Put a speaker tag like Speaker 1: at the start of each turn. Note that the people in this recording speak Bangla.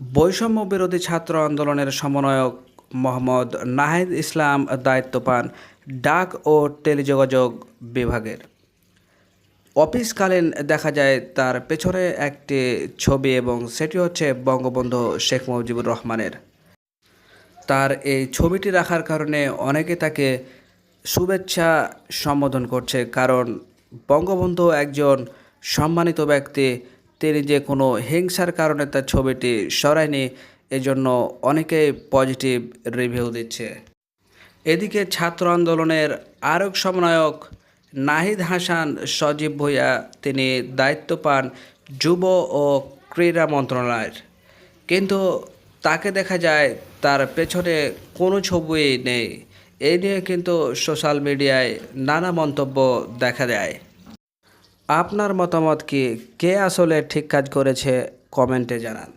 Speaker 1: বৈষম্য বিরোধী ছাত্র আন্দোলনের সমন্বয়ক মোহাম্মদ নাহিদ ইসলাম দায়িত্ব পান ডাক ও টেলিযোগাযোগ বিভাগের। অফিসকালীন দেখা যায় তার পেছনে একটি ছবি এবং সেটি হচ্ছে বঙ্গবন্ধু শেখ মুজিবুর রহমানের। তার এই ছবিটি রাখার কারণে অনেকে তাকে শুভেচ্ছা সম্বোধন করছে, কারণ বঙ্গবন্ধু একজন সম্মানিত ব্যক্তি তিনি যে কোনো হিংসার কারণে তার ছবিটি সরায়নি, এজন্য অনেকেই পজিটিভ রিভিউ দিচ্ছে। এদিকে ছাত্র আন্দোলনের আরেক সমন্বয়ক নাহিদ হাসান, সজীব ভূঁইয়া তিনি দায়িত্ব পান যুব ও ক্রীড়া মন্ত্রণালয়ের। কিন্তু তাকে দেখা যায় তার পেছনে কোনো ছবি নেই। এই নিয়ে কিন্তু সোশ্যাল মিডিয়ায় নানা মন্তব্য দেখা যায় আপনার মতামত কি কে আসলে ঠিক কাজ করেছে কমেন্টে জানান।